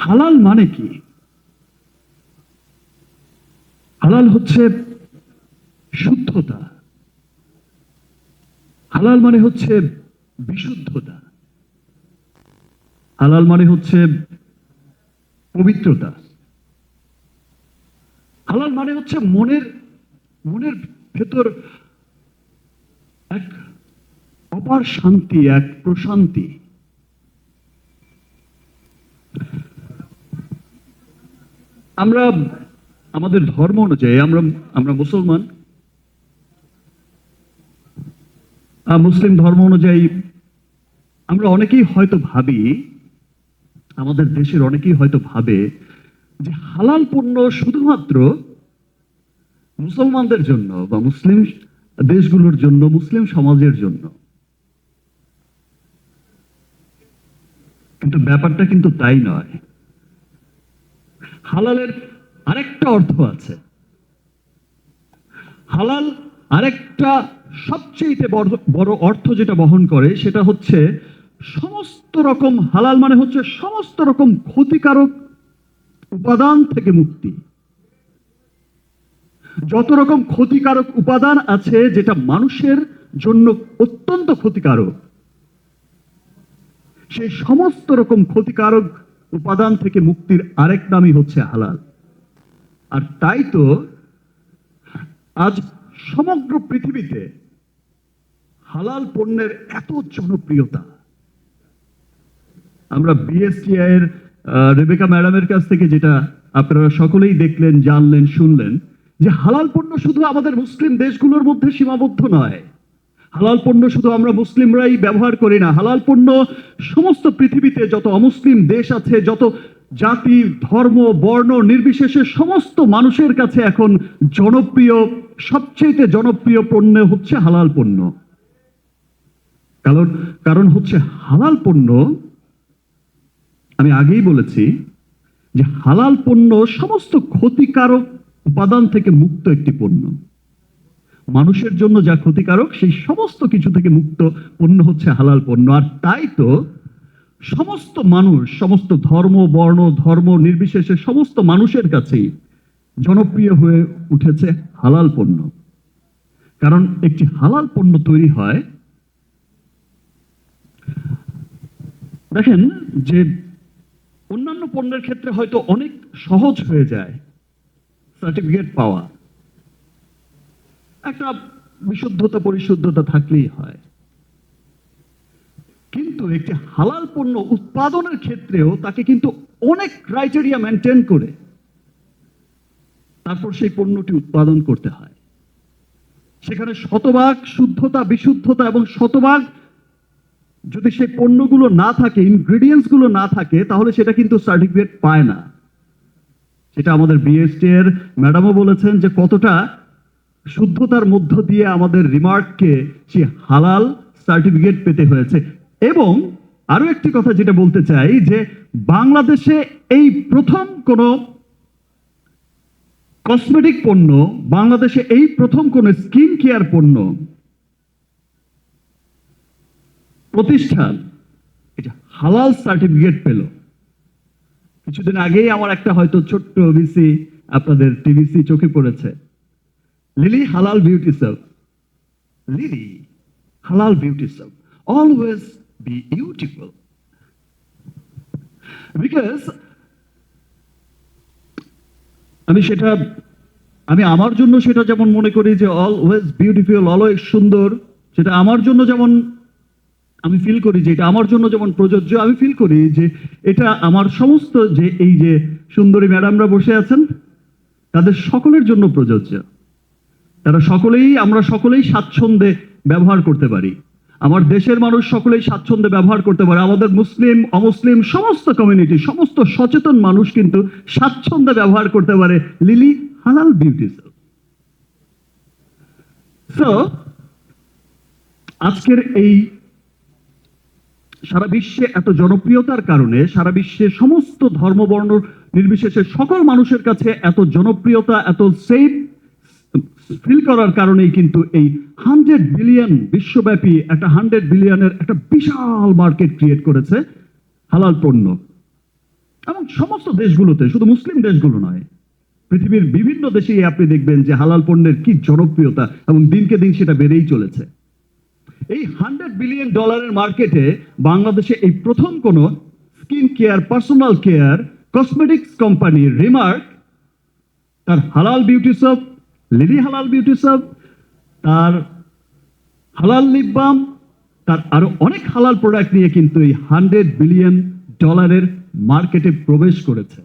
হালাল মানে কি? হালাল হচ্ছে শুদ্ধতা। হালাল মানে হচ্ছে বিশুদ্ধতা। হালাল মানে হচ্ছে পবিত্রতা। হালাল মানে হচ্ছে মনের মনের ভেতর এক অপার শান্তি, এক প্রশান্তি। আমরা আমাদের ধর্ম অনুযায়ী, আমরা আমরা মুসলমান মুসলিম ধর্ম অনুযায়ী আমরা অনেকেই হয়তো ভাবি, আমাদের দেশের অনেকেই হয়তো ভাবে যে হালাল পণ্য শুধুমাত্র মুসলমানদের জন্য বা মুসলিম দেশগুলোর জন্য, মুসলিম সমাজের জন্য। কিন্তু ব্যাপারটা কিন্তু তাই নয়। হালালের আরেকটা অর্থ আছে। হালাল আরেকটা সবচেয়ে বড় অর্থ যেটা বহন করে, সেটা হচ্ছে সমস্ত রকম হালাল মানে হচ্ছে সমস্ত রকম ক্ষতিকারক উপাদান থেকে মুক্তি। যত রকম ক্ষতিকারক উপাদান আছে, যেটা মানুষের জন্য অত্যন্ত ক্ষতিকারক, সেই সমস্ত রকম ক্ষতিকারক উপাদান থেকে মুক্তির আরেক নামই হচ্ছে হালাল। আর তাই তো আজ সমগ্র পৃথিবীতে হালাল পণ্যের এত জনপ্রিয়তা। আমরা বিএসটিআই এর রেবেকা ম্যাডামের কাছ থেকে যেটা আপনারা সকলেই দেখলেন, জানলেন, শুনলেন যে হালাল পণ্য শুধু আমাদের মুসলিম দেশগুলোর মধ্যে সীমাবদ্ধ নয়। হালাল পণ্য শুধু আমরা মুসলিমরাই ব্যবহার করি না। হালাল পণ্য সমস্ত পৃথিবীতে যত অমুসলিম দেশ আছে, যত জাতি, ধর্ম, বর্ণ, নির্বিশেষে সমস্ত মানুষের কাছে এখন জনপ্রিয় সবচেয়ে জনপ্রিয় পণ্য হচ্ছে হালাল পণ্য। কারণ কারণ হচ্ছে হালাল পণ্য, আমি আগেই বলেছি যে হালাল পণ্য সমস্ত ক্ষতিকারক উপাদান থেকে মুক্ত একটি পণ্য। মানুষের জন্য যা ক্ষতিকারক, সেই সমস্ত কিছু থেকে মুক্ত পণ্য হচ্ছে হালাল পণ্য। আর তাই তো সমস্ত মানুষ, সমস্ত ধর্ম, বর্ণ, ধর্ম নির্বিশেষে সমস্ত মানুষের কাছেই জনপ্রিয় হয়ে উঠেছে হালাল পণ্য। কারণ একটি হালাল পণ্য তৈরি হয়, দেখেন যে অন্যান্য পণ্যের ক্ষেত্রে হয়তো অনেক সহজ হয়ে যায় সার্টিফিকেট পাওয়া। একটা বিশুদ্ধতা, পরিশুদ্ধতা থাকলেই হয়। কিন্তু একটি হালাল পণ্য উৎপাদনের ক্ষেত্রেও তাকে কিন্তু অনেক ক্রাইটেরিয়া মেনটেন করে। তারপর সেই পণ্যটি উৎপাদন করতে হয়। সেখানে শতভাগ শুদ্ধতা, বিশুদ্ধতা এবং শতভাগ যদি সেই পণ্যগুলো না থাকে ইনগ্রেডিয়েন্টসগুলো না থাকে, তাহলে সেটা কিন্তু সার্টিফিকেট পায় না। সেটা আমাদের বিএসটি এর ম্যাডামও বলেছেন যে কতটা শুদ্ধতার মধ্য দিয়ে আমাদের রিমার্ককে সে হালাল সার্টিফিকেট পেতে হয়েছে। এবং আরও একটি কথা যেটা বলতে চাই যে বাংলাদেশে এই প্রথম কোন কসমেটিক পণ্য, বাংলাদেশে এই প্রথম কোন স্কিন কেয়ার পণ্য প্রতিষ্ঠান হালাল সার্টিফিকেট পেল। কিছুদিন আগেই আমার একটা হয়তো ছোট্ট বিসি আপনাদের টিভিসি চোখে পড়েছে। লিলি হালাল বিউটি সেলফ লিলি হালাল beauty self always be beautiful because আমি সেটা, আমি আমার জন্য সেটা যেমন মনে করি যে অলওয়েজ বিউটিফুল অলওয়েজ সুন্দর, সেটা আমার জন্য যেমন আমি ফিল করি যে এটা আমার জন্য যেমন প্রযোজ্য, আমি ফিল করি যে এটা আমার সমস্ত যে এই যে সুন্দরী ম্যাডামরা বসে আছেন, তাদের সকলের জন্য প্রযোজ্য। তারা সকলেই, আমরা সকলেই স্বাচ্ছন্দ্যে ব্যবহার করতে পারি। আমার দেশের মানুষ সকলেই স্বাচ্ছন্দ্যে ব্যবহার করতে পারে। আমাদের মুসলিম, অমুসলিম, সমস্ত কমিউনিটি সমস্ত সচেতন মানুষ কিন্তু স্বাচ্ছন্দ্যে ব্যবহার করতে পারে লিলি হালাল বিউটি সো আজকের এই সারা বিশ্বে এত জনপ্রিয়তার কারণে, সারা বিশ্বে সমস্ত ধর্মবর্ণ নির্বিশেষে সকল মানুষের কাছে এত জনপ্রিয়তা, এত সেফ ফিল করার কারণেই কিন্তু এই হান্ড্রেড বিলিয়ন বিশ্বব্যাপী একটা হান্ড্রেড বিলিয়নের একটা বিশাল মার্কেট ক্রিয়েট করেছে হালাল পণ্য। এবং সমস্ত দেশগুলোতে, শুধু মুসলিম দেশগুলো নয়, পৃথিবীর বিভিন্ন দেশেই আপনি দেখবেন যে হালাল পণ্যের কি জনপ্রিয়তা এবং দিনকে দিন সেটা বেড়েই চলেছে। এই হান্ড্রেড বিলিয়ন ডলারের মার্কেটে বাংলাদেশে এই প্রথম কোন skin care, personal care, cosmetics company Remark, তার হালাল বিউটি সপ লিলি হালাল বিউটি সাব তার হালাল লিপ বাম তার আরও অনেক হালাল প্রোডাক্ট নিয়ে কিন্তু এই হান্ড্রেড বিলিয়ন ডলারের মার্কেটে প্রবেশ করেছে।